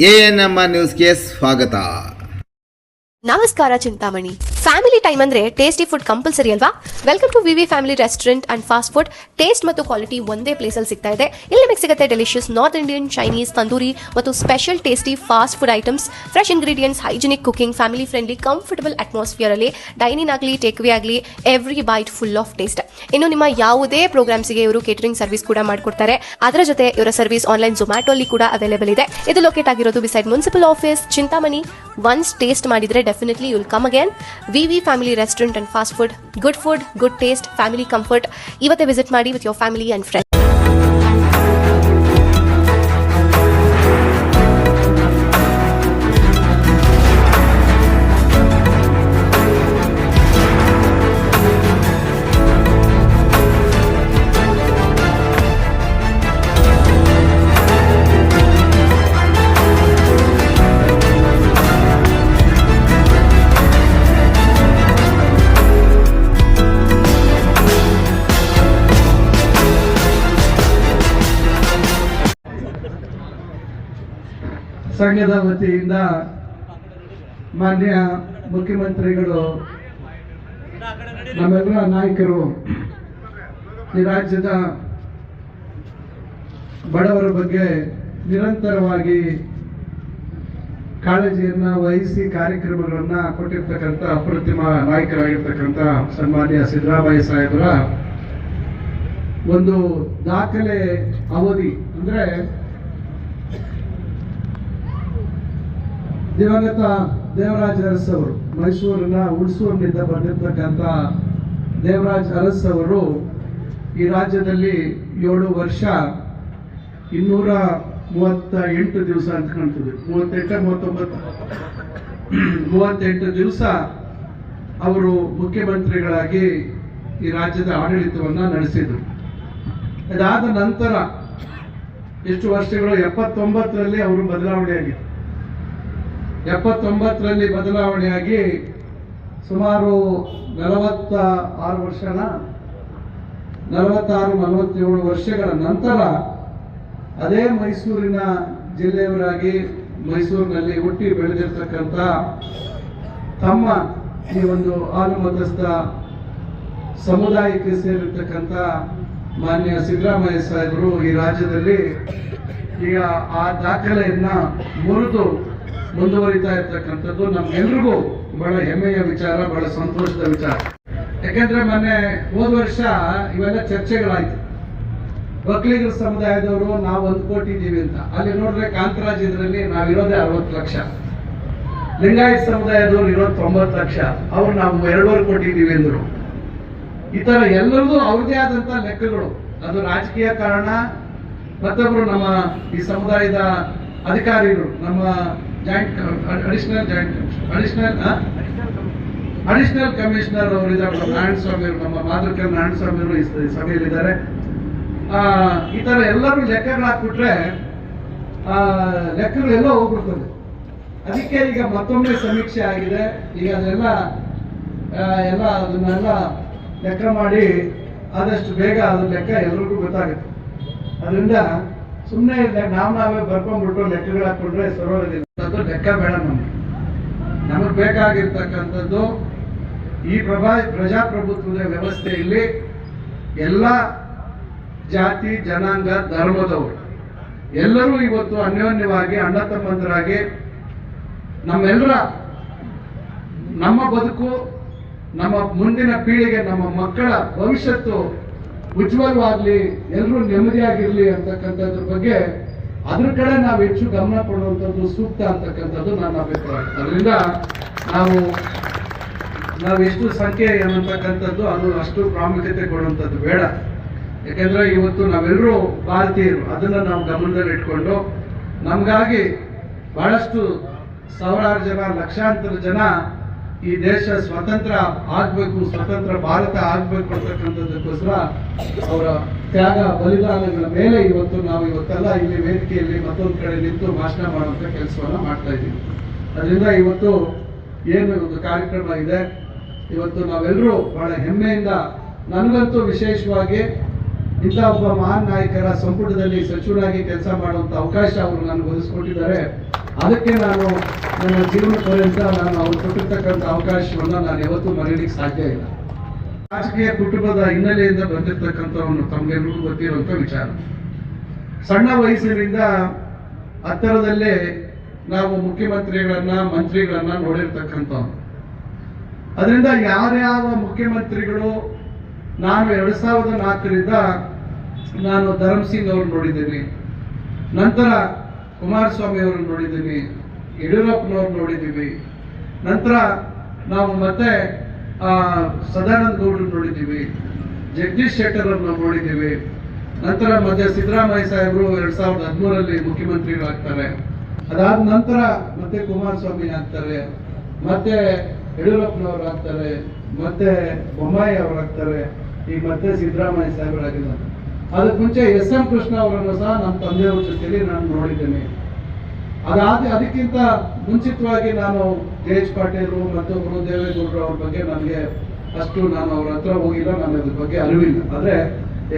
ANM ನ್ಯೂಸ್ಗೆ ಸ್ವಾಗತ. ನಮಸ್ಕಾರ ಚಿಂತಾಮಣಿ. ಫ್ಯಾಮಿಲಿ ಟೈಮ್ ಅಂದ್ರೆ ಟೇಸ್ಟಿ ಫುಡ್ ಕಂಪಲ್ಸರಿ ಅಲ್ವಾ? Welcome to V V family restaurant and fast food taste ಮತ್ತು ಕ್ವಾಲಿಟಿ ಒಂದೇ ಪ್ಲೇಸ್ ಅಲ್ಲಿ ಸಿಗ್ತಾ ಇದೆ. ಇಲ್ಲಿ ನಿಮಗೆ ಸಿಗುತ್ತೆ delicious north Indian Chinese tandoori ಮತ್ತು special tasty fast food items fresh ingredients hygienic cooking family friendly comfortable atmosphere ಅಲ್ಲಿ ಡೈನಿಂಗ್ ಆಗಲಿ ಟೇಕ್ ವೇ ಆಗಲಿ every bite full of taste ಇನ್ನು ನಿಮ್ಮ ಯಾವುದೇ ಪ್ರೋಗ್ರಾಮ್ಸ್ಗೆ ಇವರು ಕೇಟರಿಂಗ್ ಸರ್ವಿಸ್ ಕೂಡ ಮಾಡಿಕೊಡ್ತಾರೆ. ಅದರ ಜೊತೆ ಇವರ ಸರ್ವಿಸ್ ಆನ್ಲೈನ್ ಜೊಮ್ಯಾಟೊ ಅಲ್ಲಿ ಕೂಡ ಅವೈಲೇಬಲ್ ಇದೆ. ಇದು ಲೊಕೇಟ್ ಆಗಿರೋದು beside municipal office Chintamani once taste ಮಾಡಿದ್ರೆ definitely you'll come again V V family restaurant and fast food good food good taste family comfort ಇವತ್ತೇ ವಿಸಿಟ್ ಮಾಡಿ with your family and friends ಸಂಘದ ವತಿಯಿಂದ ಮಾನ್ಯ ಮುಖ್ಯಮಂತ್ರಿಗಳು, ನಮ್ಮೆಲ್ಲರ ನಾಯಕರು, ಈ ರಾಜ್ಯದ ಬಡವರ ಬಗ್ಗೆ ನಿರಂತರವಾಗಿ ಕಾಳಜಿಯನ್ನ ವಹಿಸಿ ಕಾರ್ಯಕ್ರಮಗಳನ್ನ ಕೊಟ್ಟಿರ್ತಕ್ಕಂಥ ಅಪ್ರತಿಮ ನಾಯಕರಾಗಿರ್ತಕ್ಕಂಥ ಸನ್ಮಾನ್ಯ ಸಿದ್ದರಾಮಯ್ಯ ಸಾಹೇಬರ, ಒಂದು ದಾಖಲೆ ಅವಧಿ, ಅಂದ್ರೆ ದಿವಂಗತ ದೇವರಾಜ್ ಅರಸ್ ಅವರು, ಮೈಸೂರಿನ ಹುಣಸೂರಿನಿಂದ ಬಂದಿರತಕ್ಕಂಥ ದೇವರಾಜ್ ಅರಸ್ ಅವರು ಈ ರಾಜ್ಯದಲ್ಲಿ ಏಳು ವರ್ಷ ಇನ್ನೂರ ಮೂವತ್ತ ಎಂಟು ದಿವಸ ಅಂತ ಕಾಣ್ತದೆ. ಮೂವತ್ತೆಂಟ ಮೂವತ್ತೊಂಬತ್ತು. ಮೂವತ್ತೆಂಟು ದಿವಸ ಅವರು ಮುಖ್ಯಮಂತ್ರಿಗಳಾಗಿ ಈ ರಾಜ್ಯದ ಆಡಳಿತವನ್ನ ನಡೆಸಿದ್ರು. ಅದಾದ ನಂತರ ಎಷ್ಟು ವರ್ಷಗಳು? ಎಪ್ಪತ್ತೊಂಬತ್ತರಲ್ಲಿ ಅವರು ಬದಲಾವಣೆಯಾಗಿತ್ತು ಎಪ್ಪತ್ತೊಂಬತ್ತರಲ್ಲಿ ಬದಲಾವಣೆಯಾಗಿ ಸುಮಾರು ನಲವತ್ತ ಆರು ವರ್ಷನ, ನಲವತ್ತಾರು, ನಲವತ್ತೇಳು ವರ್ಷಗಳ ನಂತರ ಅದೇ ಮೈಸೂರಿನ ಜಿಲ್ಲೆಯವರಾಗಿ ಮೈಸೂರಿನಲ್ಲಿ ಹುಟ್ಟಿ ಬೆಳೆದಿರ್ತಕ್ಕಂಥ ತಮ್ಮ ಈ ಒಂದು ಹಾಲುಮತಸ್ಥ ಸಮುದಾಯಕ್ಕೆ ಸೇರಿರ್ತಕ್ಕಂಥ ಮಾನ್ಯ ಸಿದ್ದರಾಮಯ್ಯ ಸಾಹೇಬರು ಈ ರಾಜ್ಯದಲ್ಲಿ ಈಗ ಆ ದಾಖಲೆಯನ್ನ ಮುರಿದು ಮುಂದುವರಿತಾ ಇರ್ತಕ್ಕಂಥದ್ದು ನಮ್ಗೆಲ್ರಿಗೂ ಬಹಳ ಹೆಮ್ಮೆಯ ವಿಚಾರ, ಬಹಳ ಸಂತೋಷದ ವಿಚಾರ. ಯಾಕಂದ್ರೆ ಮೊನ್ನೆ ಹೋದ ವರ್ಷ ಇವೆಲ್ಲ ಚರ್ಚೆಗಳಾಯ್ತು. ಒಕ್ಕಲಿಗರ ಸಮುದಾಯದವರು ನಾವು ಒಂದು ಕೋಟಿ ಇದ್ದೀವಿ ಅಂತ. ಅಲ್ಲಿ ನೋಡಿದ್ರೆ ಕಾಂತರಾಜ್ ಇದರಲ್ಲಿ ನಾವಿರೋದೇ ಅರವತ್ತು ಲಕ್ಷ. ಲಿಂಗಾಯತ್ ಸಮುದಾಯದವ್ರು ಇರೋದು ತೊಂಬತ್ತು ಲಕ್ಷ. ಅವ್ರು ನಾವು ಎರಡೂವರೆ ಕೋಟಿ ಇದ್ದೀವಿ ಅಂದ್ರು. ಈ ತರ ಎಲ್ಲರಿಗೂ ಅವ್ರದೇ ಆದಂಥ ಲೆಕ್ಕಗಳು. ಅದು ರಾಜಕೀಯ ಕಾರಣ. ಮತ್ತೊಬ್ರು ನಮ್ಮ ಈ ಸಮುದಾಯದ ಅಧಿಕಾರಿಗಳು, ನಮ್ಮ joint additional joint additional additional commissioner ಅವರು ಇದ್ದಾರೆ, ನಮ್ಮ ನಾರಾಯಣ ಸ್ವಾಮಿ ಅವರು ನಮ್ಮ ಮಾತೃಕ ನಾರಾಯಣ ಸ್ವಾಮಿ ಅವರು ಈ ಸಭೆಯಲ್ಲಿದ್ದಾರೆ. ಈ ತರ ಎಲ್ಲರೂ ಲೆಕ್ಕಗಳು ಹಾಕ್ಬಿಟ್ರೆ ಲೆಕ್ಕಗಳು ಎಲ್ಲ ಹೋಗ್ಬಿಡ್ತದೆ. ಅದಕ್ಕೆ ಈಗ ಮತ್ತೊಮ್ಮೆ ಸಮೀಕ್ಷೆ ಆಗಿದೆ. ಈಗ ಅದೆಲ್ಲ ಎಲ್ಲ ಅದನ್ನೆಲ್ಲ ಲೆಕ್ಕ ಮಾಡಿ ಆದಷ್ಟು ಬೇಗ ಅದ್ರ ಲೆಕ್ಕ ಎಲ್ರಿಗೂ ಗೊತ್ತಾಗುತ್ತೆ. ಅದರಿಂದ ಸುಮ್ಮನೆ ನಾವು ನಾವೇ ಬರ್ಕೊಂಡ್ಬಿಟ್ಟು ಲೆಕ್ಕಗಳು ಹಾಕೊಂಡ್ರೆ ಅದು ಲೆಕ್ಕ ಬೇಡ ನಮ್ಗೆ. ನಮಗೆ ಬೇಕಾಗಿರ್ತಕ್ಕಂಥದ್ದು ಈ ಪ್ರಭಾ, ಪ್ರಜಾಪ್ರಭುತ್ವದ ವ್ಯವಸ್ಥೆಯಲ್ಲಿ ಎಲ್ಲ ಜಾತಿ, ಜನಾಂಗ, ಧರ್ಮದವರು ಎಲ್ಲರೂ ಇವತ್ತು ಅನ್ಯೋನ್ಯವಾಗಿ ಅಣ್ಣ ತಮ್ಮಂದರಾಗಿ ನಮ್ಮೆಲ್ಲರ ನಮ್ಮ ಬದುಕು, ನಮ್ಮ ಮುಂದಿನ ಪೀಳಿಗೆ, ನಮ್ಮ ಮಕ್ಕಳ ಭವಿಷ್ಯತ್ತು ಉಜ್ವಲವಾಗ್ಲಿ ಎಲ್ಲರೂ ನೆಮ್ಮದಿಯಾಗಿರ್ಲಿ ಅಂತಕ್ಕಂಥದ್ರ ಬಗ್ಗೆ ಅದ್ರ ಕಡೆ ನಾವು ಹೆಚ್ಚು ಗಮನ ಕೊಡುವಂಥದ್ದು ಸೂಕ್ತ ಅಂತಕ್ಕಂಥದ್ದು ನನ್ನ ಅಭಿಪ್ರಾಯ. ಅದರಿಂದ ನಾವು ನಾವು ಎಷ್ಟು ಸಂಖ್ಯೆ ಏನಂತಕ್ಕಂಥದ್ದು ಅದು ಅಷ್ಟು ಪ್ರಾಮುಖ್ಯತೆ ಕೊಡುವಂಥದ್ದು ಬೇಡ. ಯಾಕೆಂದ್ರೆ ಇವತ್ತು ನಾವೆಲ್ಲರೂ ಭಾರತೀಯರು, ಅದನ್ನ ನಾವು ಗಮನದಲ್ಲಿ ಇಟ್ಕೊಂಡು ನಮಗಾಗಿ ಬಹಳಷ್ಟು ಸಾವಿರಾರು ಜನ, ಲಕ್ಷಾಂತರ ಜನ ಈ ದೇಶ ಸ್ವತಂತ್ರ ಆಗಬೇಕು, ಸ್ವತಂತ್ರ ಭಾರತ ಆಗಬೇಕು ಅಂತಕ್ಕಂಥದ್ದಕ್ಕೋಸ್ಕರ ಅವರ ತ್ಯಾಗ, ಬಲಿದಾನಗಳ ಮೇಲೆ ಇವತ್ತು ನಾವು ಇವತ್ತೆಲ್ಲ ಇಲ್ಲಿ ವೇದಿಕೆಯಲ್ಲಿ ಮತ್ತೊಂದು ಕಡೆ ನಿಂತು ಭಾಷಣ ಮಾಡುವಂತ ಕೆಲಸವನ್ನ ಮಾಡ್ತಾ ಇದ್ದೀವಿ. ಅದರಿಂದ ಇವತ್ತು ಏನು ಒಂದು ಕಾರ್ಯಕ್ರಮ ಇದೆ. ಇವತ್ತು ನಾವೆಲ್ಲರೂ ಬಹಳ ಹೆಮ್ಮೆಯಿಂದ, ನನಗಂತೂ ವಿಶೇಷವಾಗಿ ಇಂಥ ಒಬ್ಬ ಮಹಾನ್ ನಾಯಕರ ಸಂಪುಟದಲ್ಲಿ ಸಚಿವರಾಗಿ ಕೆಲಸ ಮಾಡುವಂತ ಅವಕಾಶ ಅವರು ನನಗೆ ಒದಗಿಸ್ಕೊಟ್ಟಿದ್ದಾರೆ. ಅದಕ್ಕೆ ನಾನು ನನ್ನ ಜೀವನ ಪರ್ಯಂತ ನಾನು ಅವ್ರು ಕೊಟ್ಟಿರ್ತಕ್ಕಂಥ ಅವಕಾಶವನ್ನು ನಾನು ಯಾವತ್ತೂ ಮರೆಯಲಿಕ್ಕೆ ಸಾಧ್ಯ ಇಲ್ಲ. ರಾಜಕೀಯ ಕುಟುಂಬದ ಹಿನ್ನೆಲೆಯಿಂದ ಬಂದಿರತಕ್ಕಂಥವನು ತಮಗೆಲ್ಲರಿಗೂ ಗೊತ್ತಿರುವಂಥ ವಿಚಾರ. ಸಣ್ಣ ವಯಸ್ಸಿನಿಂದ ಹತ್ತಿರದಲ್ಲೇ ನಾವು ಮುಖ್ಯಮಂತ್ರಿಗಳನ್ನ, ಮಂತ್ರಿಗಳನ್ನ ನೋಡಿರ್ತಕ್ಕಂಥವ್ರು. ಅದರಿಂದ ಯಾರ್ಯಾವ ಮುಖ್ಯಮಂತ್ರಿಗಳು, ನಾನು ಎರಡು ಸಾವಿರದ ನಾಲ್ಕರಿಂದ ನಾನು ಧರಮ್ ಸಿಂಗ್ ಅವ್ರನ್ನ ನೋಡಿದ್ದೀನಿ, ನಂತರ ಕುಮಾರಸ್ವಾಮಿ ಅವ್ರನ್ನ ನೋಡಿದ್ದೀನಿ ಯಡಿಯೂರಪ್ಪನವ್ರು ನೋಡಿದ್ದೀವಿ, ನಂತರ ನಾವು ಮತ್ತೆ ಸದಾನಂದ ಗೌಡರು ನೋಡಿದ್ದೀವಿ, ಜಗದೀಶ್ ಶೆಟ್ಟರ್ ಅವ್ರನ್ನ ನೋಡಿದ್ದೀವಿ. ನಂತರ ಮತ್ತೆ ಸಿದ್ದರಾಮಯ್ಯ ಸಾಹೇಬರು ಎರಡ್ ಸಾವಿರದ ಹದಿಮೂರಲ್ಲಿ ಮುಖ್ಯಮಂತ್ರಿಗಳಾಗ್ತಾರೆ ಅದಾದ ನಂತರ ಮತ್ತೆ ಕುಮಾರಸ್ವಾಮಿ ಆಗ್ತಾರೆ, ಮತ್ತೆ ಯಡಿಯೂರಪ್ಪನವ್ರು ಆಗ್ತಾರೆ, ಮತ್ತೆ ಬೊಮ್ಮಾಯಿ ಅವರು ಆಗ್ತಾರೆ, ಈಗ ಮತ್ತೆ ಸಿದ್ದರಾಮಯ್ಯ ಸಾಹೇಬರಾಗಿದ್ದಾರೆ ಅದಕ್ಕೆ ಮುಂಚೆ ಎಸ್ ಎಂ ಕೃಷ್ಣ ಅವರನ್ನು ಸಹ ನಮ್ಮ ತಂದೆಯವ್ರ ಜೊತೆಯಲ್ಲಿ ನಾನು ನೋಡಿದ್ದೇನೆ. ಅದಾದ ಅದಕ್ಕಿಂತ ಮುಂಚಿತವಾಗಿ ನಾನು ಜೆ ಎಚ್ ಪಾಟೀಲ್ ಮತ್ತೊಬ್ಬರು ದೇವೇಗೌಡರು ಅವ್ರ ಬಗ್ಗೆ ನನಗೆ ಅಷ್ಟು ನಾನು ಅವ್ರ ಹತ್ರ ಹೋಗಿಲ್ಲ ನನಗೆ ಅದ್ರ ಬಗ್ಗೆ ಅರಿವಿಲ್ಲ. ಆದ್ರೆ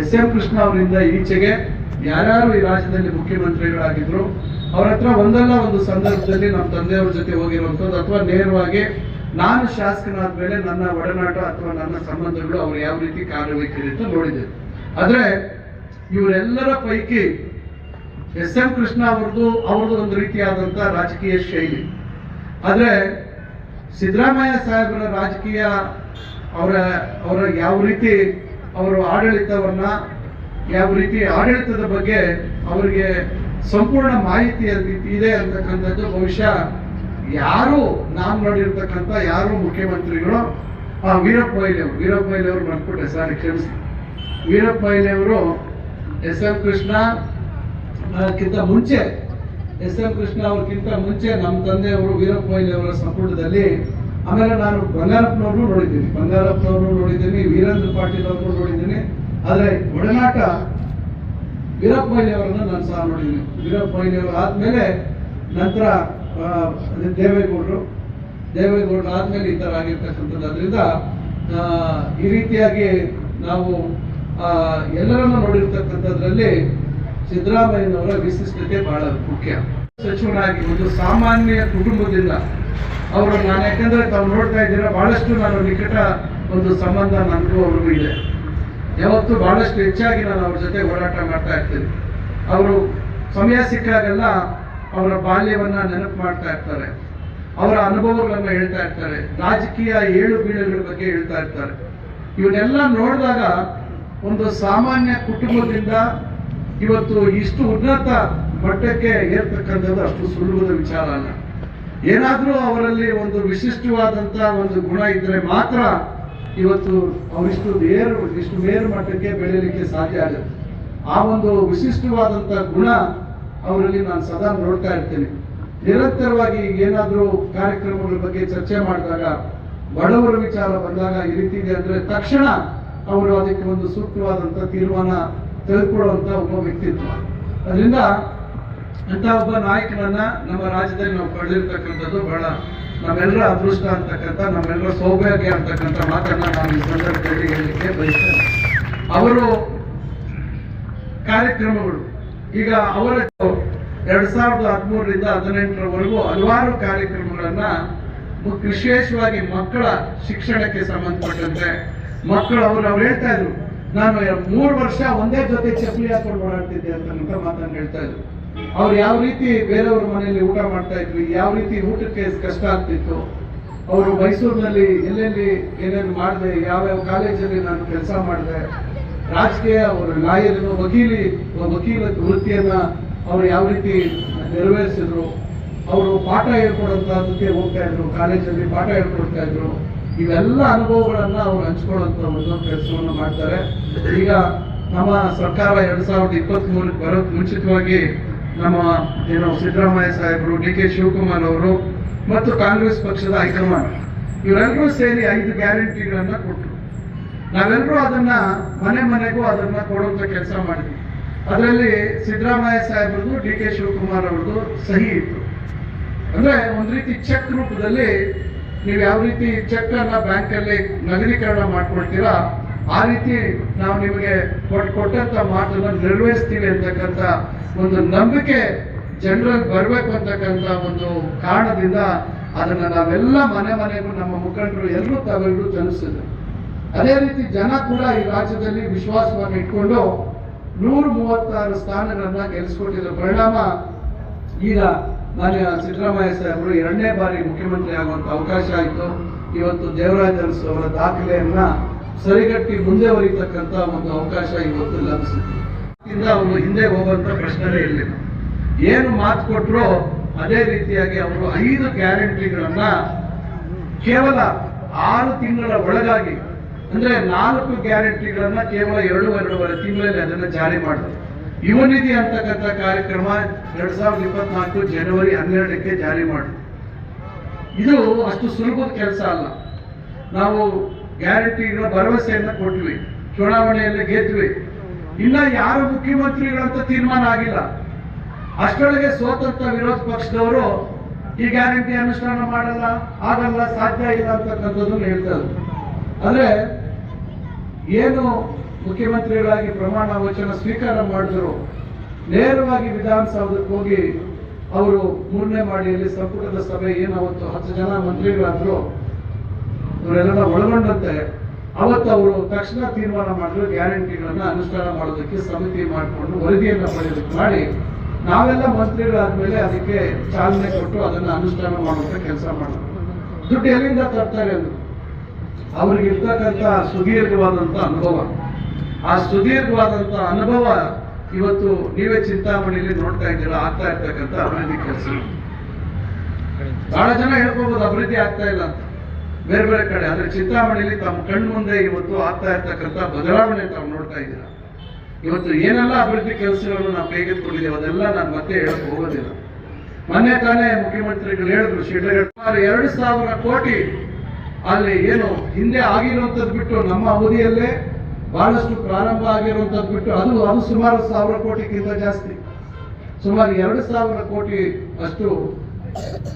ಎಸ್ ಎಂ ಕೃಷ್ಣ ಅವರಿಂದ ಈಚೆಗೆ ಯಾರ್ಯಾರು ಈ ರಾಜ್ಯದಲ್ಲಿ ಮುಖ್ಯಮಂತ್ರಿಗಳಾಗಿದ್ರು, ಅವ್ರ ಹತ್ರ ಒಂದಲ್ಲ ಒಂದು ಸಂದರ್ಭದಲ್ಲಿ ನಮ್ಮ ತಂದೆಯವ್ರ ಜೊತೆ ಹೋಗಿರುವಂಥದ್ದು, ಅಥವಾ ನೇರವಾಗಿ ನಾನು ಶಾಸಕನಾದ ಮೇಲೆ ನನ್ನ ಒಡನಾಟ ಅಥವಾ ನನ್ನ ಸಂಬಂಧಗಳು ಅವ್ರು ಯಾವ ರೀತಿ ಕಾರ್ಯವೈಖರಿ ಅಂತ ನೋಡಿದೆ ಆದ್ರೆ ಇವರೆಲ್ಲರ ಪೈಕಿ ಎಸ್ ಎಂ ಕೃಷ್ಣ ಅವ್ರದ್ದು ಅವ್ರದ್ದು ಒಂದು ರೀತಿಯಾದಂತ ರಾಜಕೀಯ ಶೈಲಿ. ಆದ್ರೆ ಸಿದ್ದರಾಮಯ್ಯ ಸಾಹೇಬರ ರಾಜಕೀಯ ಅವರ ಅವರ ಯಾವ ರೀತಿ ಅವರು ಆಡಳಿತವನ್ನ ಯಾವ ರೀತಿ ಆಡಳಿತದ ಬಗ್ಗೆ ಅವರಿಗೆ ಸಂಪೂರ್ಣ ಮಾಹಿತಿ ಇದೆ ಅಂತಕ್ಕಂಥದ್ದು ಬಹುಶಃ ಯಾರು ನಾನು ನೋಡಿರ್ತಕ್ಕಂಥ ಯಾರು ಮುಖ್ಯಮಂತ್ರಿಗಳು? ಆ, ವೀರಪ್ಪ ಮೊಯ್ಲಿ ಅವರು. ವೀರಪ್ಪ ಮೊಯ್ಲಿ ಅವರು ಮರ್ತ್ಬಿಟ್ಟೆ ಸಾರಿ ಕ್ಷಮಿಸಿ. ವೀರಪ್ಪ ಮೊಯ್ಲಿ ಅವರು ಎಸ್ ಎಂ ಕೃಷ್ಣ ಕಿಂತ ಮುಂಚೆ ಎಸ್ ಎಂ ಕೃಷ್ಣ ಅವ್ರಿಗಿಂತ ಮುಂಚೆ ನಮ್ಮ ತಂದೆಯವರು ವೀರಪ್ಪ ಮೊಯ್ಲಿ ಅವರ ಸಂಪುಟದಲ್ಲಿ, ಆಮೇಲೆ ನಾನು ಬಂಗಾರಪ್ಪನವ್ರನ್ನೂ ನೋಡಿದ್ದೀನಿ. ಬಂಗಾರಪ್ಪನವ್ರನ್ನೂ ನೋಡಿದ್ದೀನಿ, ವೀರೇಂದ್ರ ಪಾಟೀಲ್ ಅವ್ರನ್ನೂ ನೋಡಿದ್ದೀನಿ. ಆದರೆ ಒಡನಾಟ ವೀರಪ್ಪ ಮೊಯ್ಲಿ ಅವರನ್ನ ನಾನು ಸಹ ನೋಡಿದ್ದೀನಿ. ವೀರಪ್ಪ ಮೊಯ್ಲಿ ಅವರು ಆದ್ಮೇಲೆ ನಂತರ ದೇವೇಗೌಡರು. ದೇವೇಗೌಡರು ಆದಮೇಲೆ ಈ ಥರ ಆಗಿರ್ತಕ್ಕಂಥದ್ದು. ಅದರಿಂದ ಈ ರೀತಿಯಾಗಿ ನಾವು ಎಲ್ಲರನ್ನ ನೋಡಿರ್ತಕ್ಕಂಥದ್ರಲ್ಲಿ ಸಿದ್ದರಾಮಯ್ಯನವರ ವಿಶಿಷ್ಟತೆ ಬಹಳ ಮುಖ್ಯ. ಸಚಿವರಾಗಿ ಒಂದು ಸಾಮಾನ್ಯ ಕುಟುಂಬದಿಂದ ಅವರು ನಾನು ಯಾಕಂದ್ರೆ ತಾವು ನೋಡ್ತಾ ಇದ್ದೀರಾ, ಬಹಳಷ್ಟು ನಾನು ನಿಕಟ ಒಂದು ಸಂಬಂಧ ನನಗೂ ಅವ್ರಿಗೂ ಇದೆ. ಯಾವತ್ತು ಬಹಳಷ್ಟು ಹೆಚ್ಚಾಗಿ ನಾನು ಅವ್ರ ಜೊತೆ ಹೋರಾಟ ಮಾಡ್ತಾ ಇರ್ತೀನಿ. ಅವರು ಸಮಯ ಸಿಕ್ಕಾಗೆಲ್ಲ ಅವರ ಬಾಲ್ಯವನ್ನ ನೆನಪು ಮಾಡ್ತಾ ಇರ್ತಾರೆ. ಅವರ ಅನುಭವಗಳನ್ನ ಹೇಳ್ತಾ ಇರ್ತಾರೆ. ರಾಜಕೀಯ ಏಳು ಬೀಳುಗಳ ಬಗ್ಗೆ ಹೇಳ್ತಾ ಇರ್ತಾರೆ. ಇವನ್ನೆಲ್ಲ ನೋಡಿದಾಗ ಒಂದು ಸಾಮಾನ್ಯ ಕುಟುಂಬದಿಂದ ಇವತ್ತು ಇಷ್ಟು ಉನ್ನತ ಮಟ್ಟಕ್ಕೆ ಏರ್ತಕ್ಕಂಥದ್ದು ಅಷ್ಟು ಸುಲಭದ ವಿಚಾರ ಅಲ್ಲ. ಏನಾದರೂ ಅವರಲ್ಲಿ ಒಂದು ವಿಶಿಷ್ಟವಾದಂತ ಒಂದು ಗುಣ ಇದ್ದರೆ ಮಾತ್ರ ಇವತ್ತು ಅವರಿಷ್ಟು ಏರು ಇಷ್ಟು ಮೇರು ಮಟ್ಟಕ್ಕೆ ಬೆಳೆಯಲಿಕ್ಕೆ ಸಾಧ್ಯ ಆಗುತ್ತೆ. ಆ ಒಂದು ವಿಶಿಷ್ಟವಾದಂತ ಗುಣ ಅವರಲ್ಲಿ ನಾನು ಸದಾ ನೋಡ್ತಾ ಇರ್ತೀನಿ. ನಿರಂತರವಾಗಿ ಏನಾದರೂ ಕಾರ್ಯಕ್ರಮಗಳ ಬಗ್ಗೆ ಚರ್ಚೆ ಮಾಡಿದಾಗ, ಬಡವರ ವಿಚಾರ ಬಂದಾಗ ಈ ರೀತಿ ಇದೆ ಅಂದ್ರೆ ತಕ್ಷಣ ಅವರು ಅದಕ್ಕೆ ಒಂದು ಸೂಕ್ತವಾದಂತ ತೀರ್ಮಾನ ತೆಗೆದುಕೊಳ್ಳುವಂತ ಒಬ್ಬ ವ್ಯಕ್ತಿತ್ವ. ಅದರಿಂದ ಅಂತ ಒಬ್ಬ ನಾಯಕನನ್ನ ನಮ್ಮ ರಾಜ್ಯದಲ್ಲಿ ನಾವು ಪಡೆದಿರ್ತಕ್ಕಂಥದ್ದು ಬಹಳ ನಮ್ಮೆಲ್ಲರ ಅದೃಷ್ಟ ಅಂತಕ್ಕಂಥ ನಮ್ಮೆಲ್ಲರ ಸೌಭಾಗ್ಯ ಅಂತಕ್ಕಂಥ ಮಾತನ್ನ ನಾನು ಈ ಸಂದರ್ಭದಲ್ಲಿ ಹೇಳಲಿಕ್ಕೆ ಬಯಸ್ತೇನೆ. ಅವರು ಕಾರ್ಯಕ್ರಮಗಳು, ಈಗ ಅವರ ಎರಡ್ ಸಾವಿರದ ಹದಿಮೂರರಿಂದ ಹದಿನೆಂಟರವರೆಗೂ ಹಲವಾರು ಕಾರ್ಯಕ್ರಮಗಳನ್ನ ವಿಶೇಷವಾಗಿ ಮಕ್ಕಳ ಶಿಕ್ಷಣಕ್ಕೆ ಸಂಬಂಧಪಟ್ಟಂತೆ ಮಕ್ಕಳು ಅವರು, ಅವ್ರು ಹೇಳ್ತಾ ಇದ್ರು ನಾನು ಮೂರು ವರ್ಷ ಒಂದೇ ಜೊತೆ ಚಪ್ಪಲಿ ಹಾಕೊಂಡು ಓಡಾಡ್ತಿದ್ದೆ ಅಂತ ಮಾತನ್ನು ಹೇಳ್ತಾ ಇದ್ರು. ಅವ್ರು ಯಾವ ರೀತಿ ಬೇರೆಯವ್ರ ಮನೆಯಲ್ಲಿ ಊಟ ಮಾಡ್ತಾ ಇದ್ವಿ, ಯಾವ ರೀತಿ ಊಟಕ್ಕೆ ಕಷ್ಟ ಆಗ್ತಿತ್ತು, ಅವರು ಮೈಸೂರಿನಲ್ಲಿ ಎಲ್ಲೆಲ್ಲಿ ಏನೇನು ಮಾಡಿದೆ, ಯಾವ್ಯಾವ ಕಾಲೇಜಲ್ಲಿ ನಾನು ಕೆಲಸ ಮಾಡಿದೆ, ರಾಜಕೀಯ ಅವರು ಲಾಯರ್ ವಕೀಲಿ, ವಕೀಲ ವೃತ್ತಿಯನ್ನ ಅವರು ಯಾವ ರೀತಿ ನೆರವೇರಿಸಿದ್ರು, ಅವರು ಪಾಠ ಹೇಳ್ಕೊಡೋಂಥದ್ದಕ್ಕೆ ಹೋಗ್ತಾ ಇದ್ರು, ಕಾಲೇಜಲ್ಲಿ ಪಾಠ ಹೇಳ್ಕೊಡ್ತಾ ಇದ್ರು. ಇವೆಲ್ಲ ಅನುಭವಗಳನ್ನ ಅವ್ರು ಹಂಚ್ಕೊಳ್ಳುವಂತ ಒಂದು ಕೆಲಸವನ್ನು ಮಾಡ್ತಾರೆ. ಈಗ ನಮ್ಮ ಸರ್ಕಾರ ಎರಡ್ ಸಾವಿರದ ಇಪ್ಪತ್ತ್ ಮೂರಕ್ಕೆ ಬರೋಕ್ ಮುಂಚಿತವಾಗಿ ನಮ್ಮ ಏನು ಸಿದ್ದರಾಮಯ್ಯ ಸಾಹೇಬರು, ಡಿ ಕೆ ಶಿವಕುಮಾರ್ ಅವರು ಮತ್ತು ಕಾಂಗ್ರೆಸ್ ಪಕ್ಷದ ಹೈಕಮಾಂಡ್ ಇವರೆಲ್ಲರೂ ಸೇರಿ ಐದು ಗ್ಯಾರಂಟಿಗಳನ್ನ ಕೊಟ್ಟರು ನಾವೆಲ್ಲರೂ ಅದನ್ನ ಮನೆ ಮನೆಗೂ ಅದನ್ನ ಕೊಡುವಂತ ಕೆಲಸ ಮಾಡಿದ್ವಿ. ಅದರಲ್ಲಿ ಸಿದ್ದರಾಮಯ್ಯ ಸಾಹೇಬ್ರದ್ದು, ಡಿ ಕೆ ಶಿವಕುಮಾರ್ ಅವ್ರದ್ದು ಸಹಿ ಇತ್ತು. ಅಂದ್ರೆ ಒಂದ್ ರೀತಿ ಚೆಕ್ ರೂಪದಲ್ಲಿ ನೀವು ಯಾವ ರೀತಿ ಚೆಕ್ ಅನ್ನ ಬ್ಯಾಂಕ್ ಅಲ್ಲಿ ನಗದೀಕರಣ ಮಾಡ್ಕೊಳ್ತೀರಾ, ಆ ರೀತಿ ನಾವು ನಿಮಗೆ ಕೊಟ್ಟು ಕೊಟ್ಟಂತ ಮಾತನ್ನ ನಿರ್ವಹಿಸ್ತೀವಿ ಅಂತಕ್ಕಂಥ ಒಂದು ನಂಬಿಕೆ ಜನರಲ್ಲಿ ಬರಬೇಕು ಅಂತಕ್ಕಂಥ ಒಂದು ಕಾರಣದಿಂದ ಅದನ್ನ ನಾವೆಲ್ಲ ಮನೆ ಮನೆಗೂ ನಮ್ಮ ಮುಖಂಡರು ಎಲ್ಲರೂ ತಗೊಂಡು ತಿಳಿಸಿದ್ರು ಅದೇ ರೀತಿ ಜನ ಕೂಡ ಈ ರಾಜ್ಯದಲ್ಲಿ ವಿಶ್ವಾಸವನ್ನು ಇಟ್ಕೊಂಡು ನೂರ ಮೂವತ್ತಾರು ಸ್ಥಾನಗಳನ್ನ ಗೆಲ್ಲಿಸ್ಕೊಟ್ಟಿದ್ರು ಪರಿಣಾಮ ಈಗ ಮಾನ್ಯ ಸಿದ್ದರಾಮಯ್ಯ ಸಾಹೇಬರು ಎರಡನೇ ಬಾರಿ ಮುಖ್ಯಮಂತ್ರಿ ಆಗುವಂತ ಅವಕಾಶ ಆಯಿತು. ಇವತ್ತು ದೇವರಾಜ ಅರಸು ಅವರ ದಾಖಲೆಯನ್ನ ಸರಿಗಟ್ಟಿ ಮುಂದೆ ಒಂದು ಅವಕಾಶ ಇವತ್ತು ಲಭಿಸಿದೆ. ಅವರು ಹಿಂದೆ ಹೋಗುವಂತ ಪ್ರಶ್ನೆನೇ ಇರಲಿಲ್ಲ ಏನು ಮಾತು ಕೊಟ್ಟರು ಅದೇ ರೀತಿಯಾಗಿ ಅವರು ಐದು ಗ್ಯಾರಂಟಿಗಳನ್ನ ಕೇವಲ ಆರು ತಿಂಗಳ ಒಳಗಾಗಿ, ಅಂದ್ರೆ ನಾಲ್ಕು ಗ್ಯಾರಂಟಿಗಳನ್ನ ಕೇವಲ ಎರಡು, ಎರಡೂವರೆ ತಿಂಗಳಲ್ಲಿ ಅದನ್ನ ಜಾರಿ ಮಾಡಿದ್ರು. ಯುವ ನಿಧಿ ಅಂತಕ್ಕಂಥ ಕಾರ್ಯಕ್ರಮ ಎರಡ್ ಸಾವಿರದ ಇಪ್ಪತ್ನಾಲ್ಕು ಜನವರಿ ಹನ್ನೆರಡಕ್ಕೆ ಜಾರಿ ಮಾಡಿದ್ರು ಇದು ಅಷ್ಟು ಸುಲಭದ ಕೆಲಸ ಅಲ್ಲ. ನಾವು ಗ್ಯಾರಂಟಿನ ಭರವಸೆಯನ್ನು ಕೊಟ್ವಿ. ಚುನಾವಣೆಯಲ್ಲಿ ಗೆದ್ವಿ. ಇಲ್ಲ, ಯಾರು ಮುಖ್ಯಮಂತ್ರಿಗಳಂತ ತೀರ್ಮಾನ ಆಗಿಲ್ಲ. ಅಷ್ಟರೊಳಗೆ ಸ್ವತಂತ್ರ ವಿರೋಧ ಪಕ್ಷದವರು ಈ ಗ್ಯಾರಂಟಿ ಅನುಷ್ಠಾನ ಮಾಡಲ್ಲ, ಆಗಲ್ಲ, ಸಾಧ್ಯ ಇಲ್ಲ ಅಂತಕ್ಕಂಥದ್ದನ್ನು ಹೇಳ್ತಾರೆ ಅಂದ್ರೆ ಏನು ಮುಖ್ಯಮಂತ್ರಿಗಳಾಗಿ ಪ್ರಮಾಣ ವಚನ ಸ್ವೀಕಾರ ಮಾಡಿದ್ರು. ನೇರವಾಗಿ ವಿಧಾನಸೌಧಕ್ಕೆ ಹೋಗಿ ಅವರು ಮೂರನೇ ಮಾಡಿಯಲ್ಲಿ ಸಂಪುಟದ ಸಭೆ ಏನು ಅವತ್ತು ಹತ್ತು ಜನ ಮಂತ್ರಿಗಳಾದ್ರು ಇವರೆಲ್ಲ ಒಳಗೊಂಡಂತೆ. ಅವತ್ತು ಅವರು ತಕ್ಷಣ ತೀರ್ಮಾನ ಮಾಡಿದ್ರು, ಗ್ಯಾರಂಟಿಗಳನ್ನ ಅನುಷ್ಠಾನ ಮಾಡೋದಕ್ಕೆ ಸಮಿತಿ ಮಾಡಿಕೊಂಡು ವರದಿಯನ್ನು ಪಡೆಯೋದಕ್ಕೆ ಮಾಡಿ. ನಾವೆಲ್ಲ ಮಂತ್ರಿಗಳಾದ್ಮೇಲೆ ಅದಕ್ಕೆ ಚಾಲನೆ ಕೊಟ್ಟು ಅದನ್ನ ಅನುಷ್ಠಾನ ಮಾಡುವಂತ ಕೆಲಸ ಮಾಡಿದ್ರು ದುಡ್ಡು ಎಲ್ಲಿಂದ ತರ್ತಾರೆ ಅವ್ರಿಗೆ ಇರ್ತಕ್ಕಂಥ ಸುದೀರ್ಘವಾದಂತ ಅನುಭವ. ಆ ಸುದೀರ್ಘವಾದಂತ ಅನುಭವ ಇವತ್ತು ನೀವೇ ಚಿಂತಾಮಣಿಯಲ್ಲಿ ನೋಡ್ತಾ ಇದ್ದೀರ, ಆಗ್ತಾ ಇರ್ತಕ್ಕಂಥ ಅಭಿವೃದ್ಧಿ ಕೆಲಸ ಬಹಳ ಜನ ಹೇಳ್ಕೋಬಹುದು ಅಭಿವೃದ್ಧಿ ಆಗ್ತಾ ಇಲ್ಲ ಅಂತ. ಬೇರೆ ಬೇರೆ ಕಡೆ, ಆದ್ರೆ ಚಿಂತಾಮಣಿಯಲ್ಲಿ ತಮ್ಮ ಕಣ್ಣು ಮುಂದೆ ಇವತ್ತು ಆಗ್ತಾ ಇರ್ತಕ್ಕಂಥ ಬದಲಾವಣೆ ತಾವು ನೋಡ್ತಾ ಇದ್ದೀರಾ? ಇವತ್ತು ಏನೆಲ್ಲ ಅಭಿವೃದ್ಧಿ ಕೆಲಸಗಳನ್ನು ನಾವು ಕೈಗೆತ್ತಿಕೊಂಡಿದ್ದೇವೆ, ಅದೆಲ್ಲ ನಾನು ಮತ್ತೆ ಹೇಳಕ್ ಹೋಗೋದಿಲ್ಲ. ಮೊನ್ನೆ ತಾನೇ ಮುಖ್ಯಮಂತ್ರಿಗಳು ಹೇಳಿದ್ರು ಶಿಡ್ಲಘಟ್ಟ ಸುಮಾರು ಎರಡು ಸಾವಿರ ಕೋಟಿ ಅಲ್ಲಿ ಏನು ಹಿಂದೆ ಆಗಿರುವಂತದ್ದು ಬಿಟ್ಟು ನಮ್ಮ ಅವಧಿಯಲ್ಲೇ ಬಹಳಷ್ಟು ಪ್ರಾರಂಭ ಆಗಿರುವಂತದ್ದು ಬಿಟ್ಟು ಅದು ಅದು ಸುಮಾರು ಸಾವಿರ ಕೋಟಿಗಿಂತ ಜಾಸ್ತಿ. ಸುಮಾರು ಎರಡು ಸಾವಿರ ಕೋಟಿ ಅಷ್ಟು.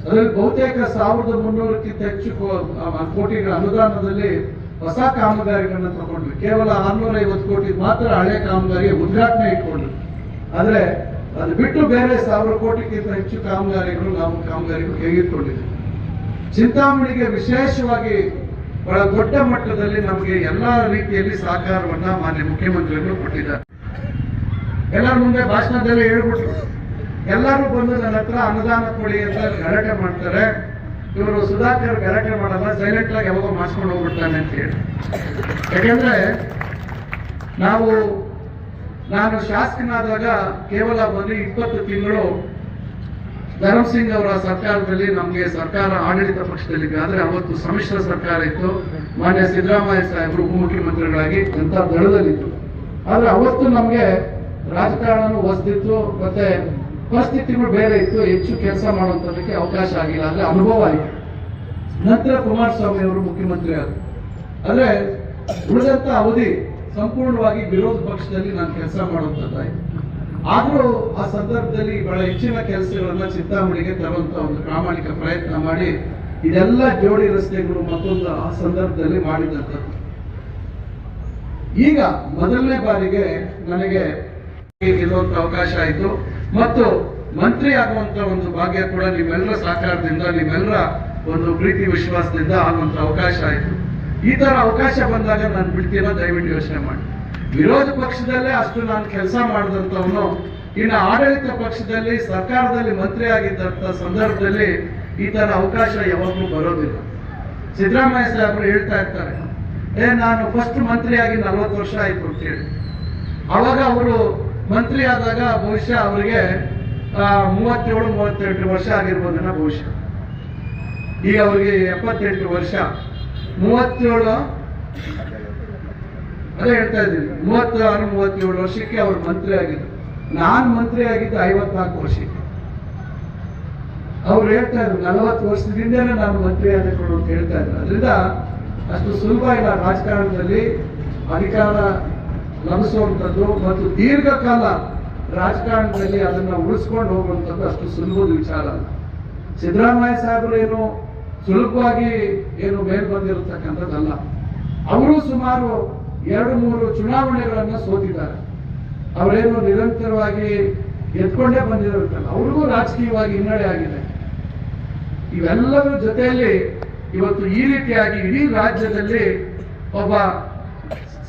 ಅದರಲ್ಲಿ ಬಹುತೇಕ ಸಾವಿರದ ಮುನ್ನೂರಕ್ಕಿಂತ ಹೆಚ್ಚು ಕೋಟಿಗಳ ಅನುದಾನದಲ್ಲಿ ಹೊಸ ಕಾಮಗಾರಿಗಳನ್ನ ತಗೊಂಡ್ವಿ. ಕೇವಲ ಆರ್ನೂರ ಐವತ್ತು ಕೋಟಿ ಮಾತ್ರ ಹಳೆ ಕಾಮಗಾರಿ ಉದ್ಘಾಟನೆ ಇಟ್ಕೊಂಡ್ವಿ ಆದ್ರೆ ಅದು ಬಿಟ್ಟು ಬೇರೆ ಸಾವಿರ ಕೋಟಿಗಿಂತ ಹೆಚ್ಚು ಕಾಮಗಾರಿಗಳು ನಾವು ಕಾಮಗಾರಿಗಳು ಕೈಗೆತ್ತಿಕೊಂಡಿದ್ದೀವಿ ಚಿಂತಾಮಣಿಗೆ ವಿಶೇಷವಾಗಿ ದೊಡ್ಡ ಮಟ್ಟದಲ್ಲಿ ನಮಗೆ ಎಲ್ಲ ರೀತಿಯಲ್ಲಿ ಸಹಕಾರವನ್ನ ಮಾನ್ಯ ಮುಖ್ಯಮಂತ್ರಿಗಳು ಕೊಟ್ಟಿದ್ದಾರೆ. ಎಲ್ಲರ ಮುಂದೆ ಭಾಷಣದಲ್ಲಿ ಹೇಳ್ಬಿಟ್ರು. ಎಲ್ಲರೂ ಬಂದು ನನ್ನ ಹತ್ರ ಅನುದಾನ ಕೊಡಿ ಅಂತ ಗಲಾಟೆ ಮಾಡ್ತಾರೆ. ಇವರು ಸುಧಾಕರ್ ಗಲಾಟೆ ಮಾಡಲ್ಲ ಸೈಲೆಂಟ್ ಆಗಿ ಯಾವಾಗ ಮಾಡಿಸ್ಕೊಂಡು ಹೋಗ್ಬಿಡ್ತಾನೆ ಅಂತ ಹೇಳಿ. ಯಾಕೆಂದ್ರೆ ನಾವು, ನಾನು ಶಾಸಕನಾದಾಗ ಕೇವಲ ಬಂದು ಇಪ್ಪತ್ತು ತಿಂಗಳು ಧರಮ್ ಸಿಂಗ್ ಅವರ ಸರ್ಕಾರದಲ್ಲಿ ನಮಗೆ ಸರ್ಕಾರ ಆಡಳಿತ ಪಕ್ಷದಲ್ಲಿ ಆದ್ರೆ ಅವತ್ತು ಸಮ್ಮಿಶ್ರ ಸರ್ಕಾರ ಇತ್ತು. ಮಾನ್ಯ ಸಿದ್ದರಾಮಯ್ಯ ಸಾಹೇಬರು ಉಪಮುಖ್ಯಮಂತ್ರಿಗಳಾಗಿ ಜನತಾ ದಳದಲ್ಲಿತ್ತು. ಆದ್ರೆ ಅವತ್ತು ನಮಗೆ ರಾಜಕಾರಣನೂ ಹೊಸದಿತ್ತು ಮತ್ತೆ ಪರಿಸ್ಥಿತಿಗಳು ಬೇರೆ ಇತ್ತು. ಹೆಚ್ಚು ಕೆಲಸ ಮಾಡುವಂತದಕ್ಕೆ ಅವಕಾಶ ಆಗಿಲ್ಲ. ಅಂದ್ರೆ ಅನುಭವ ಆಯಿತು. ನಂತರ ಕುಮಾರಸ್ವಾಮಿ ಅವರು ಮುಖ್ಯಮಂತ್ರಿ ಆದರು. ಅಂದ್ರೆ ಉಳಿದಂತ ಅವಧಿ ಸಂಪೂರ್ಣವಾಗಿ ವಿರೋಧ ಪಕ್ಷದಲ್ಲಿ ನಾನು ಕೆಲಸ ಮಾಡುವಂತದ್ದಾಯ್ತು ಆದ್ರೂ ಆ ಸಂದರ್ಭದಲ್ಲಿ ಬಹಳ ಹೆಚ್ಚಿನ ಕೆಲಸಗಳನ್ನ ಚಿಂತಾಮಣಿಗೆ ತರುವಂತ ಒಂದು ಪ್ರಾಮಾಣಿಕ ಪ್ರಯತ್ನ ಮಾಡಿ ಇದೆಲ್ಲ ಜೋಡಿ ರಸ್ತೆಗಳು ಮತ್ತೊಂದು ಆ ಸಂದರ್ಭದಲ್ಲಿ ಮಾಡಿದಂಥದ್ದು. ಈಗ ಮೊದಲನೇ ಬಾರಿಗೆ ನನಗೆ ಇರುವಂತ ಅವಕಾಶ ಆಯಿತು. ಮತ್ತು ಮಂತ್ರಿ ಆಗುವಂತ ಒಂದು ಭಾಗ್ಯ ಕೂಡ ನಿಮ್ಮೆಲ್ಲರ ಸಹಕಾರದಿಂದ, ನಿಮ್ಮೆಲ್ಲರ ಒಂದು ಪ್ರೀತಿ ವಿಶ್ವಾಸದಿಂದ ಆಗುವಂತ ಅವಕಾಶ ಆಯಿತು. ಈ ತರ ಅವಕಾಶ ಬಂದಾಗ ನಾನು ಬಿಡ್ತೀನೋ? ದಯವಿಟ್ಟು ಯೋಚನೆ ಮಾಡಿ. ವಿರೋಧ ಪಕ್ಷದಲ್ಲೇ ಅಷ್ಟು ನಾನು ಕೆಲಸ ಮಾಡಿದಂಥವನು. ಇನ್ನು ಆಡಳಿತ ಪಕ್ಷದಲ್ಲಿ, ಸರ್ಕಾರದಲ್ಲಿ ಮಂತ್ರಿ ಆಗಿದ್ದಂಥ ಸಂದರ್ಭದಲ್ಲಿ ಈ ಥರ ಅವಕಾಶ ಯಾವಾಗಲೂ ಬರೋದಿಲ್ಲ. ಸಿದ್ದರಾಮಯ್ಯ ಸಾಹೇಬರು ಹೇಳ್ತಾ ಇರ್ತಾರೆ, ಏ, ನಾನು ಫಸ್ಟ್ ಮಂತ್ರಿಯಾಗಿ ನಲವತ್ತು ವರ್ಷ ಆಯ್ತು ಅಂತೇಳಿ. ಅವಾಗ ಅವರು ಮಂತ್ರಿ ಆದಾಗ ಬಹುಶಃ ಅವರಿಗೆ ಮೂವತ್ತೇಳು, ಮೂವತ್ತೆಂಟು ವರ್ಷ ಆಗಿರ್ಬೋದನ್ನ ಬಹುಶಃ. ಈಗ ಅವರಿಗೆ ಎಪ್ಪತ್ತೆಂಟು ವರ್ಷ. ಮೂವತ್ತೇಳು ಅದೇ ಹೇಳ್ತಾ ಇದ್ದೀನಿ ಮೂವತ್ತಾರು ಮೂವತ್ತೇಳು ವರ್ಷಕ್ಕೆ ಅವರು ಮಂತ್ರಿ ಆಗಿದ್ರು. ನಾನ್ ಮಂತ್ರಿ ಆಗಿದ್ದು ಐವತ್ನಾಲ್ಕು ವರ್ಷಕ್ಕೆ. ಅವ್ರು ಹೇಳ್ತಾ ಇದ್ರು, ನಲವತ್ತು ವರ್ಷದಿಂದಲೇ ನಾನು ಮಂತ್ರಿ ಆಗಿಕೊಂಡು ಅಂತ ಹೇಳ್ತಾ ಇದ್ರು. ಅದರಿಂದ ಅಷ್ಟು ಸುಲಭ ಇಲ್ಲ ರಾಜಕಾರಣದಲ್ಲಿ ಅಧಿಕಾರ ಲಭಿಸುವಂಥದ್ದು ಮತ್ತು ದೀರ್ಘಕಾಲ ರಾಜಕಾರಣದಲ್ಲಿ ಅದನ್ನ ಉಳಿಸ್ಕೊಂಡು ಹೋಗುವಂಥದ್ದು ಅಷ್ಟು ಸುಲಭದ ವಿಚಾರ ಅಲ್ಲ. ಸಿದ್ದರಾಮಯ್ಯ ಸಾಹೇಬರು ಏನು ಸುಲಭವಾಗಿ ಏನು ಮೇಲ್ ಬಂದಿರತಕ್ಕಂಥದ್ದಲ್ಲ ಅವರು ಸುಮಾರು ಎರಡು, ಮೂರು ಚುನಾವಣೆಗಳನ್ನ ಸೋತಿದ್ದಾರೆ. ಅವರೇನು ನಿರಂತರವಾಗಿ ಎತ್ಕೊಂಡೇ ಬಂದಿರುತ್ತಲ್ಲ ಅವ್ರಿಗೂ ರಾಜಕೀಯವಾಗಿ ಹಿನ್ನಡೆ ಆಗಿದೆ. ಇವೆಲ್ಲರ ಜೊತೆಯಲ್ಲಿ ಇವತ್ತು ಈ ರೀತಿಯಾಗಿ ಇಡೀ ರಾಜ್ಯದಲ್ಲಿ ಒಬ್ಬ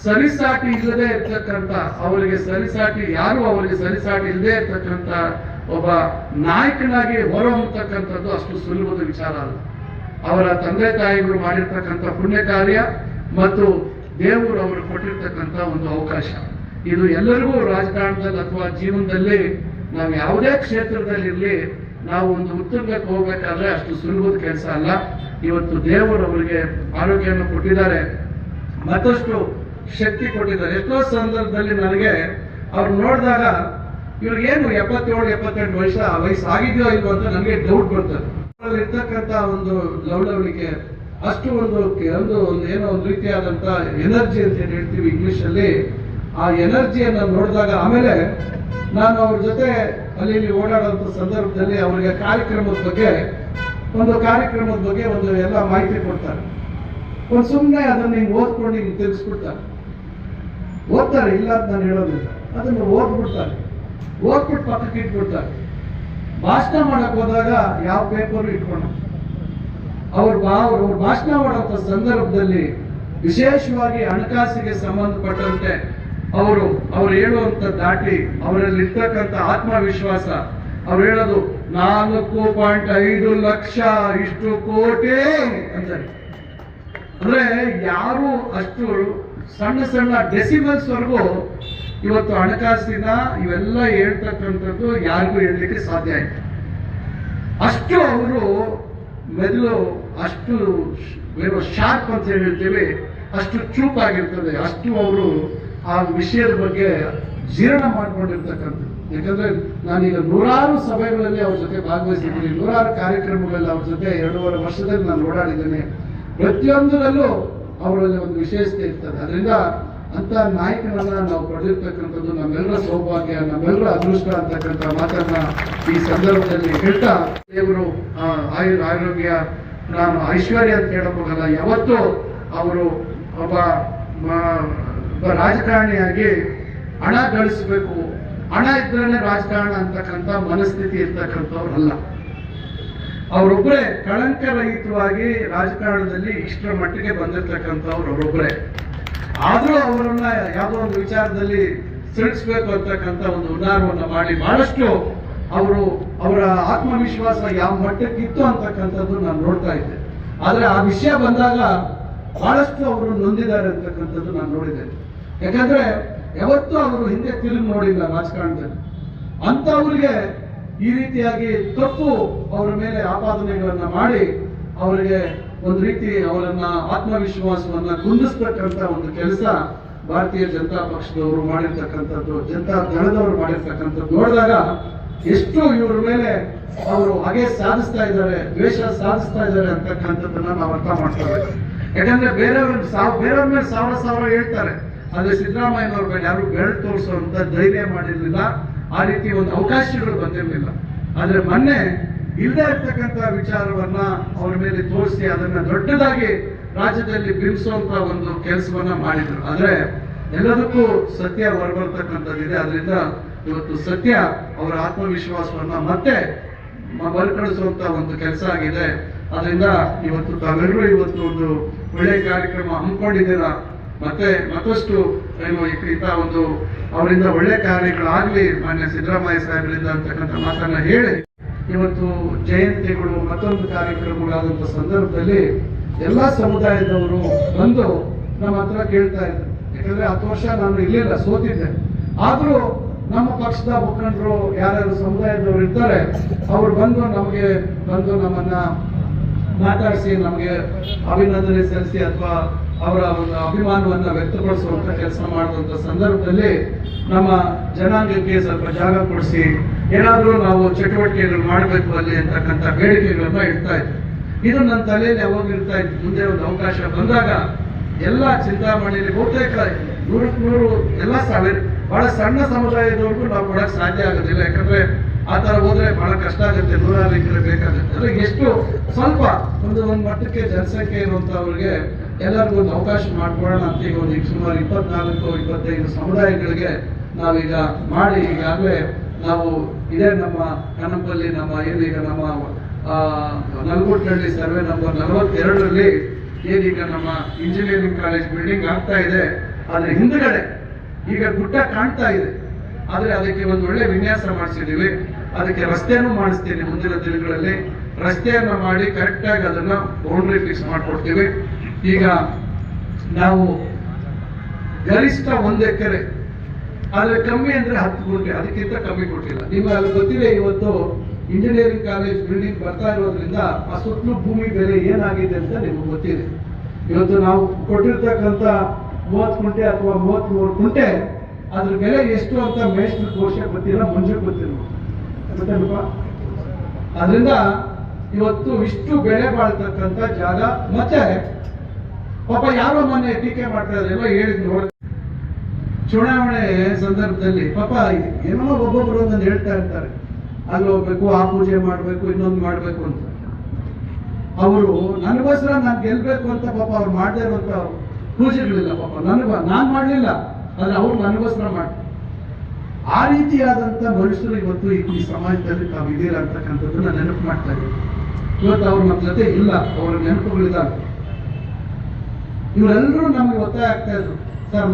ಸರಿಸಾಟಿ ಇಲ್ಲದೆ ಇರ್ತಕ್ಕಂಥ, ಅವರಿಗೆ ಸರಿಸಾಟಿ ಯಾರು ಅವರಿಗೆ ಸರಿಸಾಟಿ ಇಲ್ಲದೆ ಇರ್ತಕ್ಕಂಥ ಒಬ್ಬ ನಾಯಕನಾಗಿ ಹೊರಹೊಮ್ಮತಕ್ಕಂಥದ್ದು ಅಷ್ಟು ಸುಲಭದ ವಿಚಾರ ಅಲ್ಲ. ಅವರ ತಂದೆ ತಾಯಿಗಳು ಮಾಡಿರ್ತಕ್ಕಂಥ ಪುಣ್ಯ ಕಾರ್ಯ ಮತ್ತು ದೇವರು ಅವರು ಕೊಟ್ಟಿರ್ತಕ್ಕಂಥ ಒಂದು ಅವಕಾಶ. ಇದು ಎಲ್ಲರಿಗೂ ರಾಜಕಾರಣದಲ್ಲಿ ಅಥವಾ ಜೀವನದಲ್ಲಿ ನಾವು ಯಾವುದೇ ಕ್ಷೇತ್ರದಲ್ಲಿರಲಿ ನಾವು ಒಂದು ಉತ್ತುಂಗಕ್ಕೆ ಹೋಗ್ಬೇಕಾದ್ರೆ ಅಷ್ಟು ಸುಲಭದ ಕೆಲಸ ಅಲ್ಲ. ಇವತ್ತು ದೇವರು ಅವರಿಗೆ ಆರೋಗ್ಯವನ್ನು ಕೊಟ್ಟಿದ್ದಾರೆ. ಮತ್ತಷ್ಟು ಶಕ್ತಿ ಕೊಟ್ಟಿದ್ದಾರೆ. ಎಷ್ಟೋ ಸಂದರ್ಭದಲ್ಲಿ ನನಗೆ ಅವ್ರು ನೋಡಿದಾಗ ಇವ್ರಿಗೇನು ಎಪ್ಪತ್ತೇಳು, ಎಪ್ಪತ್ತೆಂಟು ವರ್ಷ ವಯಸ್ಸಾಗಿದೆಯೋ ಇಲ್ವೋ ಅಂತ ನನಗೆ ಡೌಟ್ ಬರ್ತದೆ ಇರ್ತಕ್ಕಂಥ ಒಂದು ಲವಲವಿಕೆ ಅಷ್ಟು ಒಂದು ಒಂದು ಏನೋ ಒಂದು ರೀತಿಯಾದಂತ ಎನರ್ಜಿ ಅಂತ ಏನು ಹೇಳ್ತೀವಿ ಇಂಗ್ಲಿಷ್ ಅಲ್ಲಿ ಆ ಎನರ್ಜಿಯನ್ನು ನೋಡಿದಾಗ ಆಮೇಲೆ ನಾನು ಅವ್ರ ಜೊತೆ ಅಲ್ಲಿ ಇಲ್ಲಿ ಸಂದರ್ಭದಲ್ಲಿ ಅವರಿಗೆ ಕಾರ್ಯಕ್ರಮದ ಬಗ್ಗೆ, ಒಂದು ಕಾರ್ಯಕ್ರಮದ ಬಗ್ಗೆ ಒಂದು ಎಲ್ಲ ಮಾಹಿತಿ ಕೊಡ್ತಾರೆ. ಒಂದು ಸುಮ್ಮನೆ ಅದನ್ನ ಹಿಂಗೆ ಓದ್ಕೊಂಡು ಹಿಂಗೆ ತಿಳಿಸ್ಬಿಡ್ತಾರೆ. ಓದ್ತಾರೆ, ಇಲ್ಲ ಅಂತ ನಾನು ಹೇಳೋದಿಲ್ಲ. ಅದನ್ನು ಓದ್ಬಿಡ್ತಾರೆ. ಓದ್ಬಿಟ್ಟು ಪಕ್ಕಕ್ಕೆ ಇಟ್ಬಿಡ್ತಾರೆ. ಭಾಷಣ ಮಾಡಕ್ ಹೋದಾಗ ಯಾವ ಪೇಪರ್ ಇಟ್ಕೊಂಡು ಅವ್ರು ಅವರು ಭಾಷಣ ಮಾಡುವಂತ ಸಂದರ್ಭದಲ್ಲಿ ವಿಶೇಷವಾಗಿ ಹಣಕಾಸಿಗೆ ಸಂಬಂಧಪಟ್ಟಂತೆ ಅವರು ಅವ್ರು ಹೇಳುವಂತ ದಾಟಿ ಅವರಲ್ಲಿ ಇರ್ತಕ್ಕಂಥ ಆತ್ಮವಿಶ್ವಾಸ, ಅವ್ರು ಹೇಳೋದು, ನಾಲ್ಕು ಪಾಯಿಂಟ್ ಐದು ಲಕ್ಷ ಇಷ್ಟು ಕೋಟಿ ಅಂತಾರೆ. ಅಂದ್ರೆ ಯಾರು ಅಷ್ಟು ಸಣ್ಣ ಸಣ್ಣ ಡೆಸಿಮಲ್ಸ್ ವರೆಗೂ ಇವತ್ತು ಹಣಕಾಸಿನ ಇವೆಲ್ಲ ಹೇಳ್ತಕ್ಕಂಥದ್ದು ಯಾರಿಗೂ ಹೇಳಲಿಕ್ಕೆ ಸಾಧ್ಯ ಆಯ್ತು ಅಷ್ಟು ಅವರು ಮೆದುಳು ಅಷ್ಟು ಶಾರ್ಪ್ ಅಂತ ಹೇಳ್ತೀವಿ, ಅಷ್ಟು ಚೂಪಾಗಿರ್ತದೆ ಅಷ್ಟು ಅವರು ಆ ವಿಷಯದ ಬಗ್ಗೆ ಜೀರ್ಣ ಮಾಡಿಕೊಂಡಿರ್ತಕ್ಕಂಥದ್ದು. ಯಾಕಂದ್ರೆ ನಾನೀಗ ನೂರಾರು ಸಭೆಗಳಲ್ಲಿ ಅವ್ರ ಜೊತೆ ಭಾಗವಹಿಸಿದ್ದೀನಿ. ನೂರಾರು ಕಾರ್ಯಕ್ರಮಗಳಲ್ಲಿ ಅವ್ರ ಜೊತೆ ಎರಡೂವರೆ ವರ್ಷದಲ್ಲಿ ನಾನು ಓಡಾಡಿದ್ದೇನೆ. ಪ್ರತಿಯೊಂದರಲ್ಲೂ ಅವರಲ್ಲಿ ಒಂದು ವಿಶೇಷತೆ ಇರ್ತದೆ. ಅದರಿಂದ ಅಂತ ನಾಯಕನನ್ನ ನಾವು ಪಡೆದಿರ್ತಕ್ಕಂಥದ್ದು ನಮ್ಮೆಲ್ಲರ ಸೌಭಾಗ್ಯ, ನಮ್ಮೆಲ್ಲರ ಅದೃಷ್ಟ ಅಂತಕ್ಕಂಥ ಮಾತನ್ನ ಈ ಸಂದರ್ಭದಲ್ಲಿ ಹೇಳ್ತಾ ದೇವರು ಆಯುರ್ ಆರೋಗ್ಯ ನಾನು ಐಶ್ವರ್ಯ ಅಂತ ಹೇಳಬಹುದಲ್ಲ, ಯಾವತ್ತೂ ಅವರು ಒಬ್ಬ ಒಬ್ಬ ರಾಜಕಾರಣಿಯಾಗಿ ಹಣ ಗಳಿಸಬೇಕು. ಹಣ ಇದ್ರೇನೆ ರಾಜಕಾರಣ ಅಂತಕ್ಕಂಥ ಮನಸ್ಥಿತಿ ಇರ್ತಕ್ಕಂಥವ್ರಲ್ಲ. ಅವರೊಬ್ಬರೇ ಕಳಂಕರಹಿತವಾಗಿ ರಾಜಕಾರಣದಲ್ಲಿ ಇಷ್ಟರ ಮಟ್ಟಿಗೆ ಬಂದಿರತಕ್ಕಂಥವ್ರು ಅವರೊಬ್ಬರೇ. ಆದರೂ ಅವರನ್ನ ಯಾವುದೋ ಒಂದು ವಿಚಾರದಲ್ಲಿ ಸಿಡಿಸ್ಬೇಕು ಅಂತಕ್ಕಂಥ ಒಂದು ಹುನ್ನಾರವನ್ನ ಮಾಡಿ ಬಹಳಷ್ಟು ಅವರು ಅವರ ಆತ್ಮವಿಶ್ವಾಸ ಯಾವ ಮಟ್ಟಕ್ಕಿತ್ತು ಅಂತಕ್ಕಂಥದ್ದು ನಾನು ನೋಡ್ತಾ ಇದ್ದೆ. ಆದರೆ ಆ ವಿಷಯ ಬಂದಾಗ ಬಹಳಷ್ಟು ಅವರು ನೊಂದಿದ್ದಾರೆ ಅಂತಕ್ಕಂಥದ್ದು ನಾನು ನೋಡಿದ್ದೇನೆ ಯಾಕಂದ್ರೆ ಯಾವತ್ತೂ ಅವರು ಹಿಂದೆ ತಿರುಗಿ ನೋಡಿಲ್ಲ ರಾಜಕಾರಣದಲ್ಲಿ. ಅಂಥವ್ರಿಗೆ ಈ ರೀತಿಯಾಗಿ ತಪ್ಪು ಅವರ ಮೇಲೆ ಆಪಾದನೆಗಳನ್ನ ಮಾಡಿ ಅವರಿಗೆ ಒಂದು ರೀತಿ ಅವರನ್ನ ಆತ್ಮವಿಶ್ವಾಸವನ್ನ ಕುಂದಿಸ್ತಕ್ಕಂಥ ಒಂದು ಕೆಲಸ ಭಾರತೀಯ ಜನತಾ ಪಕ್ಷದವರು ಮಾಡಿರ್ತಕ್ಕಂಥದ್ದು, ಜನತಾ ದಳದವರು ಮಾಡಿರ್ತಕ್ಕಂಥದ್ದು ನೋಡಿದಾಗ ಎಷ್ಟು ಇವ್ರ ಮೇಲೆ ಅವರು ಹಾಗೆ ಸಾಧಿಸ್ತಾ ಇದ್ದಾರೆ, ದ್ವೇಷ ಸಾಧಿಸ್ತಾ ಇದ್ದಾರೆ ಅಂತಕ್ಕಂಥದ್ದನ್ನ ನಾವು ಅರ್ಥ ಮಾಡ್ತೇವೆ ಯಾಕಂದ್ರೆ ಬೇರೆಯವ್ರ ಸಾವ್, ಬೇರೆಯವ್ರ ಮೇಲೆ ಸಾವಿರ ಸಾವಿರ ಹೇಳ್ತಾರೆ. ಆದ್ರೆ ಸಿದ್ದರಾಮಯ್ಯನವ್ರ ಮೇಲೆ ಯಾರು ಬೆರಳು ತೋರಿಸುವಂತ ಧೈರ್ಯ ಮಾಡಿರ್ಲಿಲ್ಲ, ಆ ರೀತಿ ಒಂದು ಅವಕಾಶಗಳು ಬಂದಿರಲಿಲ್ಲ. ಆದ್ರೆ ಮೊನ್ನೆ ಇಲ್ಲದೆ ಇರ್ತಕ್ಕಂಥ ವಿಚಾರವನ್ನ ಅವ್ರ ಮೇಲೆ ತೋರಿಸಿ ಅದನ್ನ ದೊಡ್ಡದಾಗಿ ರಾಜ್ಯದಲ್ಲಿ ಬಿಂಬಿಸುವಂತ ಒಂದು ಕೆಲಸವನ್ನ ಮಾಡಿದ್ರು. ಆದ್ರೆ ಎಲ್ಲದಕ್ಕೂ ಸತ್ಯ ಹೊರಬರ್ತಕ್ಕಂಥದ್ದಿದೆ. ಅದರಿಂದ ಇವತ್ತು ಸತ್ಯ ಅವರ ಆತ್ಮವಿಶ್ವಾಸವನ್ನ ಮತ್ತೆ ಮರುಕಳಿಸುವಂತ ಒಂದು ಕೆಲಸ ಆಗಿದೆ. ಅದರಿಂದ ಇವತ್ತು ತಾವೆಲ್ಲರೂ ಇವತ್ತು ಒಂದು ಒಳ್ಳೆಯ ಕಾರ್ಯಕ್ರಮ ಹಮ್ಮಿಕೊಂಡಿದ್ದೀರಾ? ಮತ್ತೆ ಮತ್ತಷ್ಟು ಏನು ಇಂಥ ಒಂದು ಅವರಿಂದ ಒಳ್ಳೆ ಕಾರ್ಯಗಳಾಗ್ಲಿ ಮಾನ್ಯ ಸಿದ್ದರಾಮಯ್ಯ ಸಾಹೇಬರಿಂದ ಅಂತಕ್ಕಂಥ ಮಾತನ್ನ ಹೇಳಿ, ಇವತ್ತು ಜಯಂತಿಗಳು ಮತ್ತೊಂದು ಕಾರ್ಯಕ್ರಮಗಳಾದಂಥ ಸಂದರ್ಭದಲ್ಲಿ ಎಲ್ಲಾ ಸಮುದಾಯದವರು ಬಂದು ನಮ್ಮ ಹತ್ರ ಕೇಳ್ತಾ ಇದ್ರು. ಯಾಕಂದ್ರೆ ಹತ್ತು ವರ್ಷ ನಾನು ಇಲ್ಲಿಲ್ಲ ಸೋತಿದ್ದೆ. ಆದ್ರೂ ನಮ್ಮ ಪಕ್ಷದ ಮುಖಂಡರು ಯಾರ್ಯಾರು ಸಮುದಾಯದವರು ಇರ್ತಾರೆ, ಅವ್ರು ಬಂದು ನಮಗೆ ಬಂದು ನಮ್ಮನ್ನ ಮಾತಾಡಿಸಿ, ನಮಗೆ ಅಭಿನಂದನೆ ಸಲ್ಲಿಸಿ ಅಥವಾ ಅವರ ಒಂದು ಅಭಿಮಾನವನ್ನು ವ್ಯಕ್ತಪಡಿಸುವಂತ ಕೆಲಸ ಮಾಡುವಂತ ಸಂದರ್ಭದಲ್ಲಿ ನಮ್ಮ ಜನಾಂಗಕ್ಕೆ ಸ್ವಲ್ಪ ಜಾಗ ಕೊಡಿಸಿ, ಏನಾದರೂ ನಾವು ಚಟುವಟಿಕೆಗಳು ಮಾಡಬೇಕು ಅಲ್ಲಿ ಅಂತಕ್ಕಂಥ ಬೇಡಿಕೆಗಳನ್ನ ಇಡ್ತಾ ಇದ್ವಿ. ಇದು ನನ್ನ ತಲೆಯಲ್ಲಿ ಯಾವಾಗ ಇರ್ತಾ ಇತ್ತು ಮುಂದೆ ಒಂದು ಅವಕಾಶ ಬಂದಾಗ ಎಲ್ಲ ಚಿಂತಾಮಣಿಯಲ್ಲಿ ಬಹುತೇಕ ನೂರಕ್ಕೆ ನೂರು ಎಲ್ಲ ಸಾವಿರ ಬಹಳ ಸಣ್ಣ ಸಮುದಾಯದವ್ರಿಗೂ ನಾವು ಕೊಡಕ್ ಸಾಧ್ಯ ಆಗೋದಿಲ್ಲ. ಯಾಕಂದ್ರೆ ಆ ತರ ಹೋದ್ರೆ ಬಹಳ ಕಷ್ಟ ಆಗುತ್ತೆ ನೂರಾರು ಎಕರೆ ಬೇಕಾಗುತ್ತೆ. ಎಷ್ಟು ಸ್ವಲ್ಪ ಒಂದು ಒಂದು ಮಟ್ಟಕ್ಕೆ ಜನಸಂಖ್ಯೆ ಇರುವಂತವ್ರಿಗೆ ಎಲ್ಲರಿಗೂ ಒಂದು ಅವಕಾಶ ಮಾಡ್ಕೊಳ್ಳೋಣ ಅಂತ ಈಗ ಒಂದು ಸುಮಾರು ಇಪ್ಪತ್ನಾಲ್ಕು, ಇಪ್ಪತ್ತೈದು ಸಮುದಾಯಗಳಿಗೆ ನಾವೀಗ ಮಾಡಿ ಈಗಾಗಲೇ ನಾವು ಇದೇ ನಮ್ಮ ಕನಪಲ್ಲಿ ನಮ್ಮ ಏನೀಗ ನಮ್ಮ ನಲ್ಗುಟ್ನಹಳ್ಳಿ ಸರ್ವೆ ನಂಬರ್ ನಲವತ್ತೆರಡರಲ್ಲಿ ಏನೀಗ ನಮ್ಮ ಇಂಜಿನಿಯರಿಂಗ್ ಕಾಲೇಜ್ ಬಿಲ್ಡಿಂಗ್ ಆಗ್ತಾ ಇದೆ. ಅದ್ರ ಹಿಂದ್ಗಡೆ ಈಗ ಗುಡ್ಡ ಕಾಣ್ತಾ ಇದೆ. ಆದರೆ ಅದಕ್ಕೆ ಒಂದು ಒಳ್ಳೆ ವಿನ್ಯಾಸ ಮಾಡಿಸಿದ್ದೀವಿ. ಅದಕ್ಕೆ ರಸ್ತೆಯನ್ನು ಮಾಡಿಸ್ತೀನಿ ಮುಂದಿನ ದಿನಗಳಲ್ಲಿ. ರಸ್ತೆಯನ್ನ ಮಾಡಿ ಕರೆಕ್ಟಾಗಿ ಅದನ್ನು ಬೌಂಡ್ರಿ ಫಿಕ್ಸ್ ಮಾಡಿಕೊಡ್ತೇವೆ. ಈಗ ನಾವು ಗರಿಷ್ಠ ಒಂದು ಎಕರೆ, ಆದರೆ ಕಮ್ಮಿ ಅಂದ್ರೆ ಹತ್ತು ಗುಂಟೆ, ಅದಕ್ಕಿಂತ ಕಮ್ಮಿ ಕೊಟ್ಟಿಲ್ಲ. ನಿಮ್ಗೆ ಅಲ್ಲಿ ಗೊತ್ತಿದೆ ಇವತ್ತು ಇಂಜಿನಿಯರಿಂಗ್ ಕಾಲೇಜ್ ಬಿಲ್ಡಿಂಗ್ ಬರ್ತಾ ಇರೋದ್ರಿಂದ ಆ ಸುತ್ತಲೂ ಭೂಮಿ ಬೆಲೆ ಏನಾಗಿದೆ ಅಂತ ನಿಮ್ಗೆ ಗೊತ್ತಿದೆ. ಇವತ್ತು ನಾವು ಕೊಟ್ಟಿರ್ತಕ್ಕಂಥ ಮೂವತ್ತು ಕುಂಟೆ ಅಥವಾ ಮೂರು ಕುಂಟೆ ಅದ್ರ ಬೆಲೆ ಎಷ್ಟು ಅಂತ ಮೇಷ್ಟ್ರ ಕೋಶ ಗೊತ್ತಿಲ್ಲ ಮುಂಚೆ ಗೊತ್ತಿಲ್ಲ. ಅದರಿಂದ ಇವತ್ತು ಇಷ್ಟು ಬೆಳೆ ಬಾಳ್ತಕ್ಕಂಥ ಜಾಗ, ಮತ್ತೆ ಪಾಪ ಯಾರೋ ಮೊನ್ನೆ ಟೀಕೆ ಮಾಡ್ತಾ ಇದ್ರೆ ಹೇಳಿದ್ ನೋಡಿ ಚುನಾವಣೆ ಸಂದರ್ಭದಲ್ಲಿ ಪಾಪ ಏನೋ ಒಬ್ಬೊಬ್ರು ಒಂದೊಂದು ಹೇಳ್ತಾ ಇರ್ತಾರೆ. ಅಲ್ಲಿ ಹೋಗ್ಬೇಕು, ಆ ಪೂಜೆ ಮಾಡಬೇಕು, ಇನ್ನೊಂದು ಮಾಡಬೇಕು ಅಂತ. ಅವರು, ನನಗೋಸ್ಕರ ನಾನು ಗೆಲ್ಬೇಕು ಅಂತ ಪಾಪ ಅವ್ರು ಮಾಡದೇ ಇರುವಂತ ಪೂಜೆಗಳಿಲ್ಲ, ಪಾಪ. ನನಗ, ನಾನ್ ಮಾಡ್ಲಿಲ್ಲ, ಆದ್ರೆ ಅವ್ರು ನನಗೋಸ್ಕರ ಮಾಡಿ. ಆ ರೀತಿಯಾದಂತ ಮನುಷ್ಯರು ಇವತ್ತು ಈ ಸಮಾಜದಲ್ಲಿ ತಾವು ಇದೀರ ಅಂತಕ್ಕಂಥದ್ದನ್ನ ನೆನಪು ಮಾಡ್ತಾ ಇದ್ದೀವಿ ಇವತ್ತು ಅವ್ರು ನಮ್ಮ ಜೊತೆ ಇಲ್ಲ, ಅವ್ರ ನೆನಪುಗಳಿದ್ದಾರೆ ಇವರೆಲ್ಲರೂ ನಮ್ಗೆ ಒತ್ತಾಯ ಆಗ್ತಾ ಇದ್ರು, ಸರ್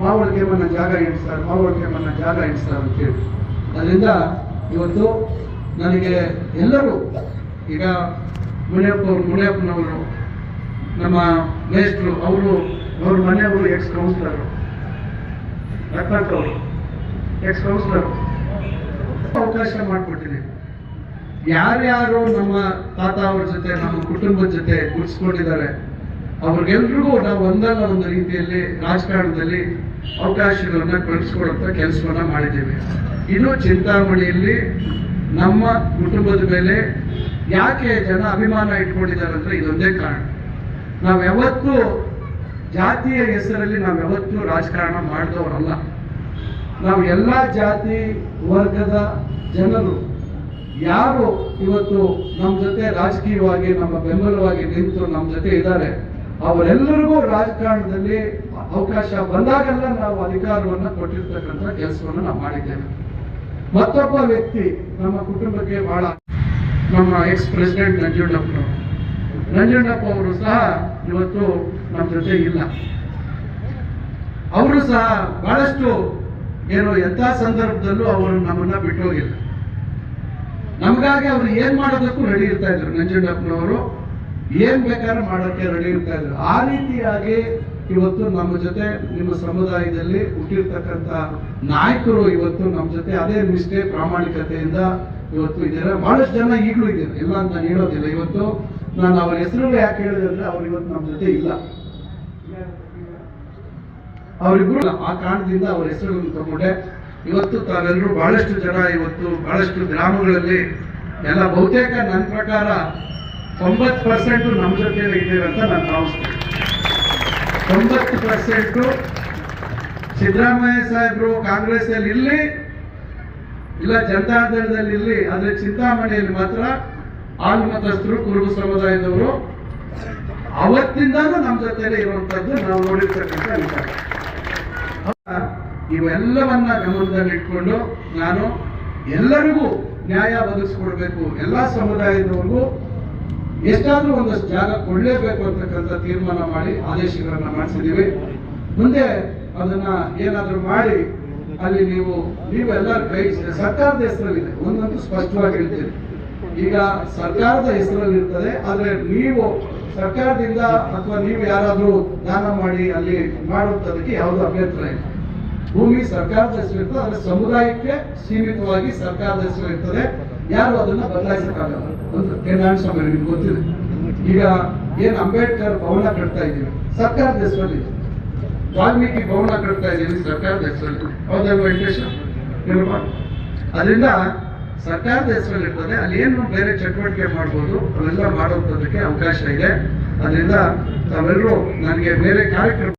ಮಾವಳಿಗೆ ಮನ್ನ ಜಾಗ ಇಡಿ ಸರ್ ಮಾವಳಿಗೆ ಜಾಗ ಇಡಿ ಅಂತ ಹೇಳಿ. ಅದರಿಂದ ಇವತ್ತು ನನಗೆ ಎಲ್ಲರೂ, ಈಗ ಮುನಿಯಪ್ಪ, ಮುನಿಯಪ್ಪನವರು ನಮ್ಮ ಮೇಸ್ಟ್ರು ಅವರು ಅವ್ರ ಮನೆಯವರು ಎಕ್ಸ್ ಕೌನ್ಸ್ಲರ್ ಅವರು ಎಕ್ಸ್ ಕೌನ್ಸ್ಲರ್ ಅವಕಾಶ ಮಾಡಿಕೊಟ್ಟಿದ್ದೀವಿ. ಯಾರ್ಯಾರು ನಮ್ಮ ತಾತ ಅವ್ರ ಜೊತೆ, ನಮ್ಮ ಕುಟುಂಬದ ಜೊತೆ ಗುರ್ಸ್ಕೊಂಡಿದ್ದಾರೆ ಅವ್ರಿಗೆಲ್ರಿಗೂ ನಾವು ಒಂದಲ್ಲ ಒಂದು ರೀತಿಯಲ್ಲಿ ರಾಜಕಾರಣದಲ್ಲಿ ಅವಕಾಶಗಳನ್ನ ಕಳಿಸ್ಕೊಡುವಂತ ಕೆಲಸವನ್ನ ಮಾಡಿದ್ದೇವೆ. ಇನ್ನು ಚಿಂತಾಮಣಿಯಲ್ಲಿ ನಮ್ಮ ಕುಟುಂಬದ ಮೇಲೆ ಯಾಕೆ ಜನ ಅಭಿಮಾನ ಇಟ್ಕೊಂಡಿದ್ದಾರೆ ಅಂದ್ರೆ ಇದೊಂದೇ ಕಾರಣ. ನಾವು ಯಾವತ್ತೂ ಜಾತಿಯ ಹೆಸರಲ್ಲಿ ನಾವು ಯಾವತ್ತೂ ರಾಜಕಾರಣ ಮಾಡಿದವರಲ್ಲ. ನಾವು ಎಲ್ಲ ಜಾತಿ ವರ್ಗದ ಜನರು. ಯಾರು ಇವತ್ತು ನಮ್ಮ ಜೊತೆ ರಾಜಕೀಯವಾಗಿ, ನಮ್ಮ ಬೆಂಬಲವಾಗಿ ನಿಂತು ನಮ್ಮ ಜೊತೆ ಇದ್ದಾರೆ, ಅವರೆಲ್ಲರಿಗೂ ರಾಜಕಾರಣದಲ್ಲಿ ಅವಕಾಶ ಬಂದಾಗೆಲ್ಲ ನಾವು ಅಧಿಕಾರವನ್ನು ಕೊಟ್ಟಿರ್ತಕ್ಕಂಥ ಕೆಲಸವನ್ನು ನಾವು ಮಾಡಿದ್ದೇವೆ. ಮತ್ತೊಬ್ಬ ವ್ಯಕ್ತಿ ನಮ್ಮ ಕುಟುಂಬಕ್ಕೆ ಬಹಳ ನಮ್ಮ ಎಕ್ಸ್ ಪ್ರೆಸಿಡೆಂಟ್ ನಂಜುಂಡಪ್ಪನವರು ನಂಜುಂಡಪ್ಪ ಅವರು ಸಹ ಇವತ್ತು ನಮ್ಮ ಜೊತೆ ಇಲ್ಲ. ಅವರು ಸಹ ಬಹಳಷ್ಟು ಏನು ಎಂಥ ಸಂದರ್ಭದಲ್ಲೂ ಅವರು ನಮ್ಮನ್ನ ಬಿಟ್ಟು ಹೋಗಿಲ್ಲ. ನಮಗಾಗಿ ಅವ್ರು ಏನ್ ಮಾಡೋದಕ್ಕೂ ರೆಡಿ ಇರ್ತಾ ಇದ್ರು. ನಂಜುಂಡಪ್ಪನವರು ಏನ್ ಬೇಕಾದ್ರೂ ಮಾಡೋಕ್ಕೆ ರೆಡಿ ಇರ್ತಾ ಇದ್ರು. ಆ ರೀತಿಯಾಗಿ ಇವತ್ತು ನಮ್ಮ ಜೊತೆ ನಿಮ್ಮ ಸಮುದಾಯದಲ್ಲಿ ಹುಟ್ಟಿರ್ತಕ್ಕಂಥ ನಾಯಕರು ಇವತ್ತು ನಮ್ಮ ಜೊತೆ ಅದೇ ನಿಷ್ಠೆ ಪ್ರಾಮಾಣಿಕತೆಯಿಂದ ಇವತ್ತು ಇದ್ದಾರೆ. ಬಹಳಷ್ಟು ಜನ ಈಗಲೂ ಇದ್ದಾರೆ. ಇಲ್ಲ ಅಂತ ನಾನು ಹೇಳೋದಿಲ್ಲ. ಇವತ್ತು ನಾನು ಅವ್ರ ಹೆಸರು ಯಾಕೆ ಹೇಳಿದೆ ಅಂದ್ರೆ ಅವ್ರು ಇವತ್ತು ನಮ್ಮ ಜೊತೆ ಇಲ್ಲ. ಅವರಿಬ್ರು ಆ ಕಾರಣದಿಂದ ಅವ್ರ ಹೆಸರುಗಳನ್ನು ತಗೊಂಡೆ. ಇವತ್ತು ತಾವೆಲ್ಲರೂ ಬಹಳಷ್ಟು ಜನ ಇವತ್ತು ಬಹಳಷ್ಟು ಗ್ರಾಮಗಳಲ್ಲಿ ಎಲ್ಲ ಬಹುತೇಕ ನನ್ನ ಪ್ರಕಾರ ತೊಂಬತ್ತು ಪರ್ಸೆಂಟ್ ನಮ್ಮ ಜೊತೆ ಇದ್ದೇವೆ ಅಂತ ನಾನು ಭಾವಿಸ್ತೇನೆ. ತೊಂಬತ್ತು ಪರ್ಸೆಂಟ್ ಸಿದ್ದರಾಮಯ್ಯ ಸಾಹೇಬರು ಕಾಂಗ್ರೆಸ್ ಅಲ್ಲಿ ಇಲ್ಲಿ ಇಲ್ಲ ಜನತಾದಳದಲ್ಲಿ ಇಲ್ಲಿ, ಆದ್ರೆ ಚಿಂತಾಮಣಿಯಲ್ಲಿ ಮಾತ್ರ ಆಲ್ಮತಸ್ಥರು ಕುರುಬು ಸಮುದಾಯದವರು, ಅವತ್ತಿಂದಾನು ನಮ್ಮ ಜೊತೆಲೆ ಇರುವಂತದ್ದು ನಾವು ನೋಡಿರ್ತಕ್ಕಂಥ ವಿಚಾರ. ಇವೆಲ್ಲವನ್ನ ಗಮನದಲ್ಲಿಟ್ಕೊಂಡು ನಾನು ಎಲ್ಲರಿಗೂ ನ್ಯಾಯ ಒದಗಿಸ್ಕೊಡ್ಬೇಕು, ಎಲ್ಲಾ ಸಮುದಾಯದವ್ರಿಗೂ ಎಷ್ಟಾದ್ರೂ ಒಂದಷ್ಟು ಜಾಗ ಕೊಡಲೇಬೇಕು ಅಂತಕ್ಕಂಥ ತೀರ್ಮಾನ ಮಾಡಿ ಆದೇಶಗಳನ್ನ ಮಾಡಿಸಿದ್ದೀವಿ. ಮುಂದೆ ಅದನ್ನ ಏನಾದ್ರೂ ಮಾಡಿ ಅಲ್ಲಿ ನೀವು ನೀವು ಎಲ್ಲ ಕೈ ಸರ್ಕಾರದ ಹೆಸರಲ್ಲಿದೆ ಒಂದಂತೂ ಸ್ಪಷ್ಟವಾಗಿ ಹೇಳ್ತೀರಿ ಈಗ ಸರ್ಕಾರದ ಹೆಸರಲ್ಲಿ ಇರ್ತದೆ ಆದ್ರೆ ನೀವು ಸರ್ಕಾರದಿಂದ ಅಥವಾ ನೀವು ಯಾರಾದ್ರೂ ದಾನ ಮಾಡಿ ಅಲ್ಲಿ ಮಾಡುವಂತದಕ್ಕೆ ಯಾವುದು ಅಭ್ಯಂತರ ಇಲ್ಲ. ಭೂಮಿ ಸರ್ಕಾರದ ಹೆಸರು ಇರ್ತದೆ ಆದ್ರೆ ಸಮುದಾಯಕ್ಕೆ ಸೀಮಿತವಾಗಿ ಸರ್ಕಾರದ ಹೆಸರು ಇರ್ತದೆ ಯಾರು ಅದನ್ನ ಬದಲಾಯಿಸಕ್ಕಾಗಲ್ಲ? ಒಂದು ನಾರಾಯಣ ಸ್ವಾಮಿ ನಿಮ್ಗೆ ಗೊತ್ತಿದೆ. ಈಗ ಏನ್ ಅಂಬೇಡ್ಕರ್ ಭವನ ಕಟ್ತಾ ಇದ್ದೀವಿ? ಸರ್ಕಾರದ ಹೆಸರಲ್ಲಿ. ವಾಲ್ಮೀಕಿ ಭವನ ಕಟ್ತಾ ಇದ್ದೀವಿ ಸರ್ಕಾರದ ಹೆಸರಲ್ಲಿ? ಅದರಿಂದ ಸರ್ಕಾರದ ಹೆಸರಲ್ಲಿ ಇರ್ತದೆ ಅಲ್ಲಿ ಏನು ಬೇರೆ ಚಟುವಟಿಕೆ ಮಾಡ್ಬೋದು, ಅವೆಲ್ಲ ಮಾಡುವಂತದಕ್ಕೆ ಅವಕಾಶ ಇದೆ. ಅದರಿಂದ ತಾವೆಲ್ಲರೂ ನನಗೆ ಬೇರೆ ಕಾರ್ಯಕ್ರಮ